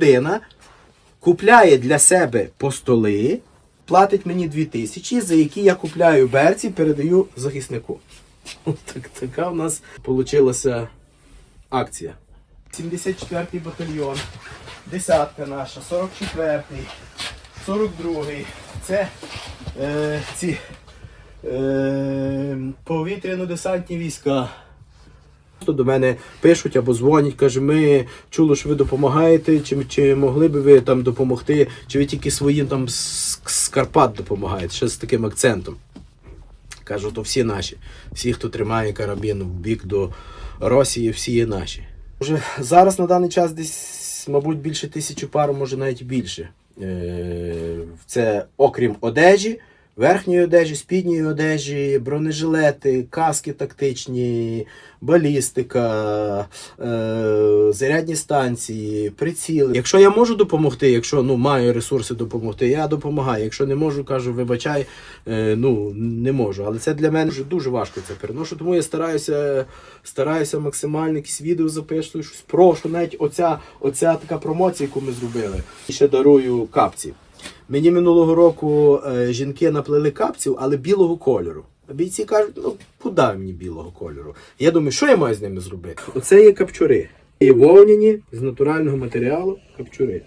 людина купляє для себе постоли, платить мені 2 тисячі, за які я купляю берці, передаю захиснику. Так, така у нас вийшла акція. 74-й батальйон, десятка наша, 44-й, 42-й. Це е, ці е, повітряно-десантні війська. До мене пишуть або дзвонять, каже, ми чули, що ви допомагаєте, чи, чи могли би ви там допомогти, чи ви тільки своїм там з, Карпат допомагаєте, ще з таким акцентом. Кажу, то всі наші. Всі, хто тримає карабін в бік до Росії, всі є наші. Вже зараз на даний час десь, мабуть, більше тисячі пар, може навіть більше. Е, Це окрім одежі, верхньої одежі, спідньої одежі, бронежилети, каски тактичні, балістика, е, зарядні станції, приціли. Якщо я можу допомогти, якщо ну, маю ресурси допомогти, я допомагаю. Якщо не можу, кажу, вибачай, е, ну не можу. Але це для мене вже дуже важко це переношу. Тому я стараюся, стараюся максимально якісь відео записую, щось прошу. Навіть оця, оця така промоція, яку ми зробили. І ще дарую капці. Мені минулого року е, жінки наплели капців, але білого кольору. Бійці кажуть, ну куди мені білого кольору? Я думаю, що я маю з ними зробити? Оце є капчури. І вовняні з натурального матеріалу капчури.